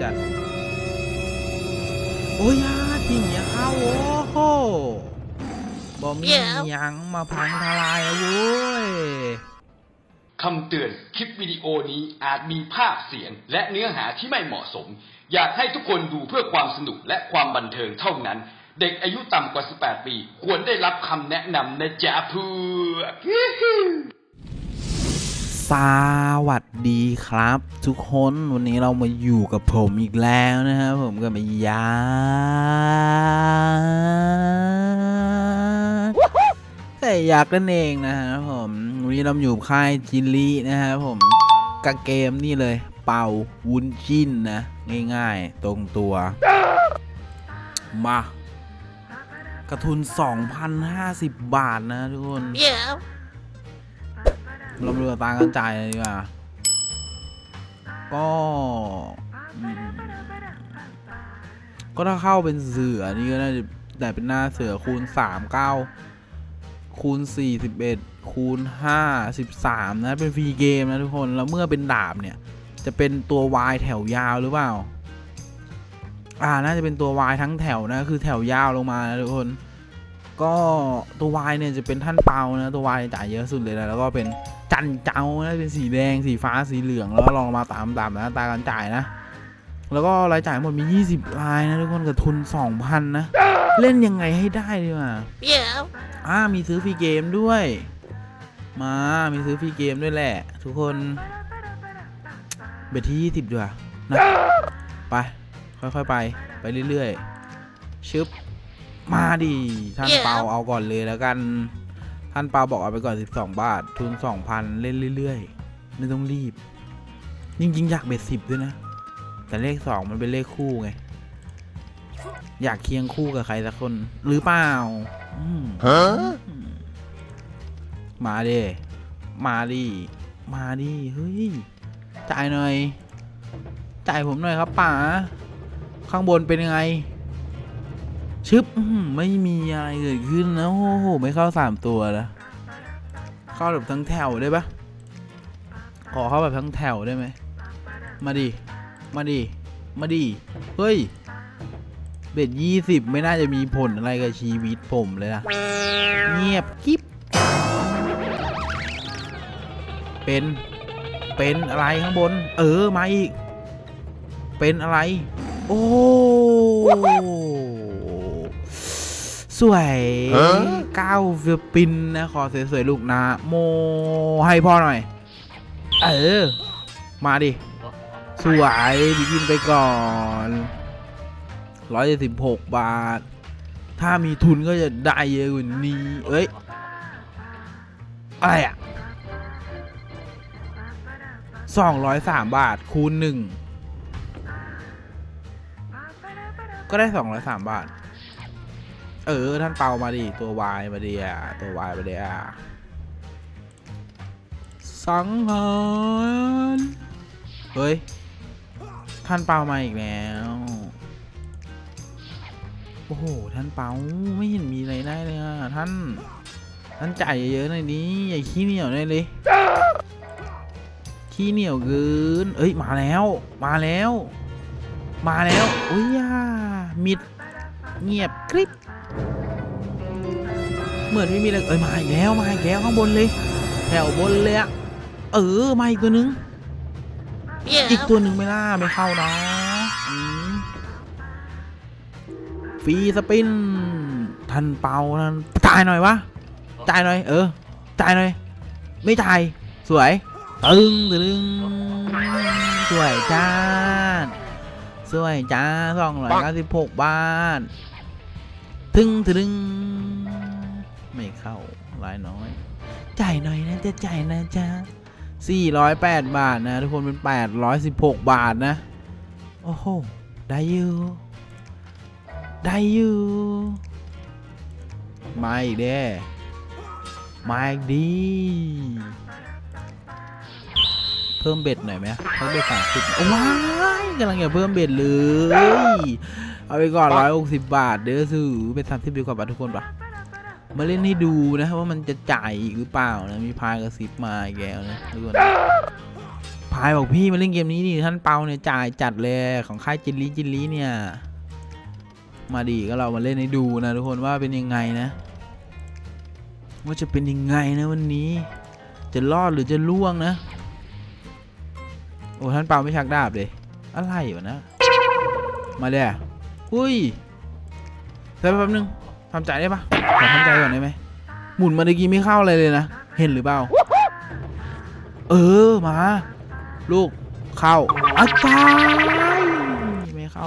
จัดโอ้ยาจริงอย่าเข้าโอ้โหบอมีหยังมาพังทลายอะเว้ยคำเตือน คลิปวิดีโอนี้อาจมีภาพเสียง และเนื้อหาที่ไม่เหมาะสม อยากให้ทุกคนดูเพื่อความสนุกและความบันเทิงเท่านั้น เด็กอายุต่ำกว่า 18 ปี ควรได้รับคำแนะนำนะจ๊ะเพื่อ สวัสดีครับ ทุกคนวันนี้เรามาอยู่กับผมอีกแล้วนะครับผมกับไอยาแต่ยักนั่นเองนะครับผมวันนี้เราอยู่ค่ายจิลลี่นะครับผมกับเกมนี่เลย เป่าวุ้นจิ้นนะ ง่ายๆ ตรงตัว มากระทุน 2,050 บาทนะทุกคน Yeah. เราเรือตางกันจ่ายดีกว่าก็อืมก็ถ้าเข้าเป็นเสือนี่ก็น่าจะแต่เป็นหน้าเสือคูณ3 9คูณ41คูณ5 13นะ เป็นฟรีเกมนะทุกคนแล้วเมื่อเป็นดาบเนี่ย จะเป็นตัววายแถวยาวหรือเปล่า อ่าน่าจะเป็นตัววายทั้งแถวนะคือแถวยาวลงมานะทุกคนก็ตัววายเนี่ยจะเป็นท่านเปานะตัววายจ่ายเยอะสุดเลยนะแล้วก็เป็น จันเจ้านะเป็นสีแดงสีฟ้าสีเหลืองแล้วก็ลองมาตามตามนะตาการจ่ายนะ แล้วก็รายจ่ายหมดมี 20 รายนะทุกคนกับทุน 2,000 นะ เล่นยังไงให้ได้ดีกว่า Yeah. อ่ามีซื้อฟรีเกมด้วย มามีซื้อฟรีเกมด้วยแหละ ทุกคนเบ็ดที่20ดีกว่านะไปค่อยๆไป ไปเรื่อยๆชึบมาดิท่านเดี๋ยวเปาเอาก่อนเลยแล้วกัน ท่านปาบอกเอาไปก่อน 12 บาท ทุน 2,000 เล่นเรื่อยๆ ไม่ต้องรีบ จริงๆ อยากเบ็ด10ด้วยนะ แต่เลข 2 มันเป็นเลขคู่ไง อยากเคียงคู่กับใครสักคนหรือเปล่าอืมมาดิมาดิมาดิเฮ้ย จ่ายหน่อย จ่ายผมหน่อยครับป๋าข้างบนเป็นยังไง ชึบอื้อหือไม่มีอะไรเกิดขึ้นนะโอ้โหไม่เข้าสามตัวนะเข้าแบบทั้งแถวได้ปะขอเข้าแบบทั้งแถวได้ไหมมาดิมาดิมาดิเฮ้ยเบ็ดยี่สิบไม่น่าจะมีผลอะไรกับชีวิตผมเลยนะเงียบกิ๊บเป็นเป็นอะไรข้างบน เออมาอีก เป็นอะไร โอ้ สวยก้าวฟิลิปปินส์นะขอสวยๆลูกนะ โมให้พ่อหน่อย เออ มาดิ สวยบิกินไปก่อนร้อยสิบหกบาท ถ้ามีทุนก็จะได้เยอะกว่านี้เอ้ย อะไรอะสองร้อยสามบาทคูณหนึ่งก็ได้สองร้อยสามบาท เออ ท่านเปามาดิตัววายมาดิอะตัววายมาดิอะสังหารเฮ้ย ท่านเปามาอีกแล้ว โอ้โห ท่านเปาไม่เห็นมีอะไรได้เลยอะท่าน ท่านจ่ายเยอะๆหน่อยนี้อย่าขี้เหนียวได้เลยขี้เหนียวเกินเอ้ย มาแล้ว มาแล้ว มาแล้ว อุ้ยย่ามิด เงียบกริบ เหมือนไม่มีอะไรเอ้ยมาอีกแล้วมาอีกแล้วข้างบนเลยแถวบนเลยอะเออมาอีกตัวนึง Yeah. อีกตัวหนึ่งไม่ล่าไม่เข้าเนาะอืมฟรีสปินท่านเปาท่านจ่ายหน่อยวะจ่ายหน่อย เออจ่ายหน่อย ไม่จ่ายสวยตึงตึงสวยจ้าสวยจ้าสองร้อยเก้าสิบหกบาท ถึงถึงไม่เข้าลายน้อย จ่ายหน่อยนะจะจ่ายนะจ๊ะ408 บาทนะ ทุกคนเป็น 816 บาทนะ โอ้โห ได้อยู่ได้อยู่มาอีกเด้มาอีกดี เพิ่มเบ็ดหน่อยไหมเพิ่มเบ็ดสามสิบว้ายกำลังจะเพิ่มเบ็ดเลย เอาไปก่อน160บาท เด้อซื้อเป็น30ดีกว่าบาททุกคนปะมาเล่นให้ดูนะว่ามันจะจ่ายอีกหรือเปล่านะมีพายกระซิบมาอีกแล้วนะทุกคนพายบอกพี่มาเล่นเกมนี้ดิท่านเปาเนี่ยจ่ายจัดเลยของค่ายจินลีจินลีเนี่ย มาดีก็เรามาเล่นให้ดูนะทุกคนว่าเป็นยังไงนะ ว่าจะเป็นยังไงนะวันนี้ จะรอดหรือจะล่วงนะโอ้ท่านเปาไม่ชักดาบเลยอะไรวะนะ มาเลย อะอุ้ยแต่แป๊บนึงทำใจได้ปะขอทำใจก่อนได้ไหมหมุนมาเมื่อกี้ไม่เข้าอะไรเลยนะ เห็นหรือเปล่า เออ มา ลูกเข้าอาจารย์ไม่เข้า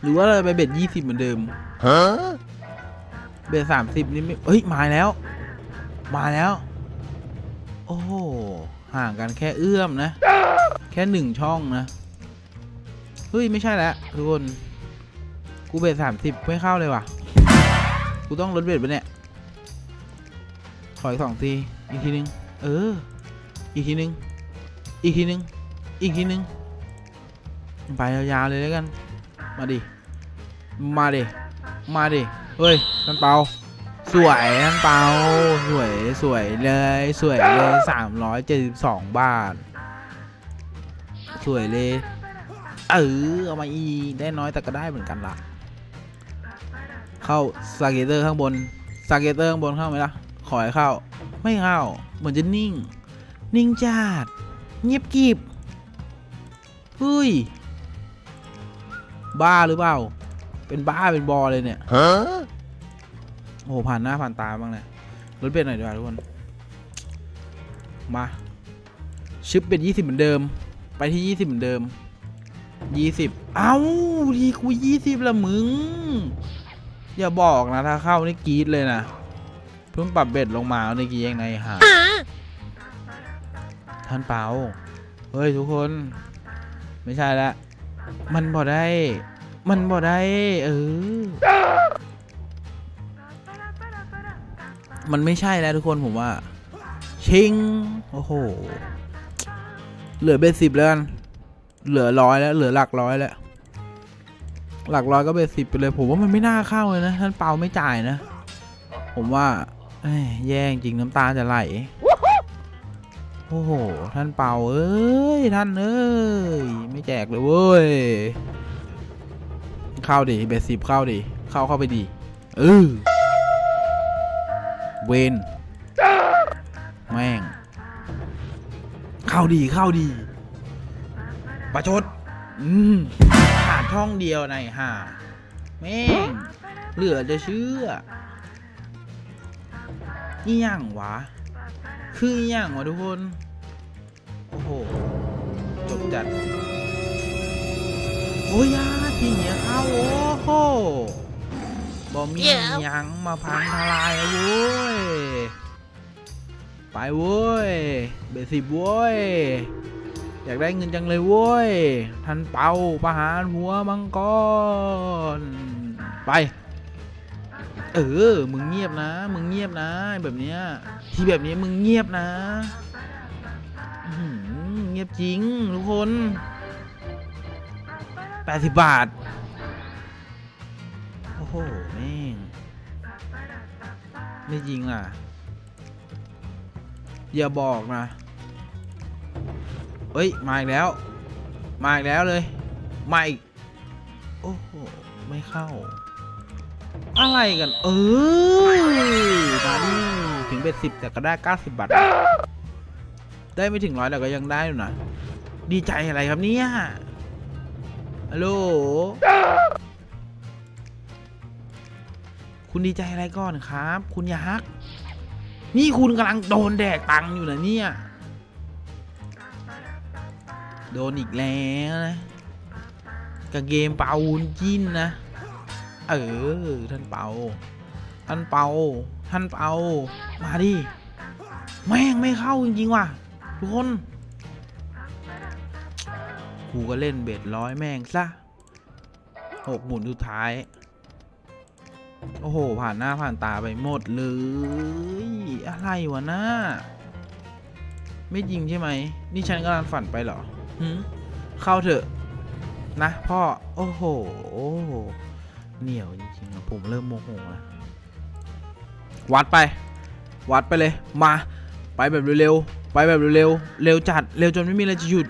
หรือว่าเราไปเบ็ดยี่สิบเหมือนเดิมเบ็ดสามสิบนี่ไม่เฮ้ย มาแล้ว มาแล้ว โอ้ห่างกันแค่เอื้อมนะ แค่หนึ่งช่องนะ เฮ้ย ไม่ใช่แล้วทุกคน กูเบ็ดสามสิบไม่เข้าเลยว่ะ กูต้องลดเบ็ดไปเนี่ย ขออีกสองที อีกทีนึง เออ อีกทีนึง อีกทีนึง อีกทีนึง ไปยาวๆเลยแล้วกัน มาดิ มาดิ มาดิ เฮ้ยท่านเปา สวยท่านเปา สวยสวยเลย สวยเลยสามร้อยเจ็ดสิบสองบาท สวยเลย เออเอามาอีได้น้อยแต่ก็ได้เหมือนกันล่ะ เข้าสเกตเตอร์ข้างบนสเกตเตอร์ข้างบนเข้าไหมล่ะ ขอให้เข้า ไม่เข้า เหมือนจะนิ่ง นิ่งจัดเงียบกริบเฮ้ย บ้าหรือเปล่า เป็นบ้าเป็นบอเลยเนี่ยโอ้โหผ่านหน้าผ่านตาบ้างเลยลดเบ็ดหน่อยดีกว่าทุกคน มาชึบเป็นยี่สิบเหมือนเดิม ไปที่ยี่สิบเหมือนเดิม ยี่สิบเอ้าทีกูยี่สิบละมึง อย่าบอกนะ ถ้าเข้านี่กรีดเลยนะ เพิ่งปรับเบ็ดลงมาเมื่อกี้เองในหาท่านเปาเฮ้ยทุกคน ไม่ใช่ละ มันบ่ได้ มันบ่ได้ เออ มันไม่ใช่แล้วทุกคนผมว่า ชิง โอ้โห เหลือเบสสิบแล้วกัน เหลือร้อยแล้ว เหลือหลักร้อยแล้ว หลักร้อยก็เบสสิบไปเลย ผมว่ามันไม่น่าเข้าเลยนะท่านเปาไม่จ่ายนะ ผมว่าแย่จริงน้ำตาจะไหลโอ้โห ท่านเปาเอ้ย ท่านเอ้ย ไม่แจกเลยเว้ย เข้าดิเบสสิบเข้าดิ เข้าเข้าไปดิเออเวนแม่ง เข้าดีเข้าดี ประชดอืมขาดช่องเดียวในห่าแม่งเหลือจะเชื่อนี่ยังวะ คืออย่างวะทุกคน โอ้โห จบจัด โอ้ยาทีเนี้ยเข้าโอ้โหบอมีหยังมาพังทลายอะเว้ย ไปเว้ย เบสิบเว้ย อยากได้เงินจังเลยเว้ย ทันเป่าประหารหัวมังกร ไป เออ มึงเงียบนะ มึงเงียบนะ แบบเนี้ย ที่แบบนี้มึงเงียบนะ เงียบจริงทุกคนแปดสิบบาท โอ้โห แม่ง ไม่จริงอะ อย่าบอกนะ เอ้ย มาอีกแล้ว มาอีกแล้วเลย มาอีก โอ้โห ไม่เข้า อะไรกัน เออมาดิถึงเบ็ดสิบแต่ก็ได้เก้าสิบบาท ได้ไม่ถึงร้อยแต่ก็ยังได้อยู่นะ ดีใจอะไรครับเนี่ย ฮัลโหล คุณดีใจอะไรก่อนครับ คุณยักษ์นี่คุณกำลังโดนแดกตังค์อยู่นะเนี่ย โดนอีกแล้วนะกับเกมเปาวุนจิ้นนะ เออ ท่านเปา ท่านเปา ท่านเปา มาดิ แม่งไม่เข้าจริงๆว่ะ ทุกคน กูก็เล่นเบ็ดร้อยแม่งซะหกหมุนสุดท้าย โอ้โห ผ่านหน้าผ่านตาไปหมดเลย อะไรวะหน้า ไม่จริงใช่ไหม นี่ฉันกำลังฝันไปเหรอ เข้าเถอะนะพ่อ โอ้โห เหนียวจริงๆอะผมเริ่มโมโหแล้ววัดไป วัดไปเลย มา ไปแบบเร็วๆ ไปแบบเร็วๆ เร็วจัด เร็วจนไม่มีอะไรจะหยุด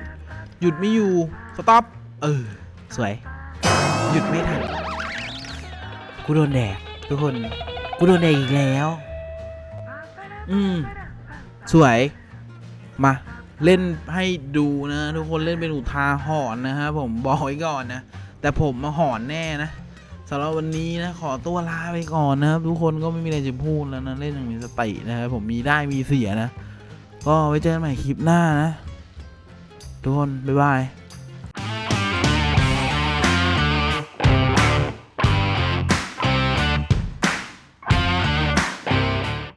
หยุดไม่อยู่ สต็อป เออ สวย หยุดไม่ทัน กูโดนแดกทุกคน กูโดนแดกอีกแล้ว อืม สวย มา เล่นให้ดูนะ ทุกคนเล่นเป็นอุทาหอนนะครับผมบอกไว้ก่อนนะ แต่ผมมาหอนแน่นะสำหรับวันนี้นะขอตัวลาไปก่อนนะครับ ทุกคนก็ไม่มีอะไรจะพูดแล้วนะเล่นอย่างมีสตินะครับผมมีได้มีเสียนะ ก็ไว้เจอกันใหม่คลิปหน้านะ ทุกคนบ๊ายบาย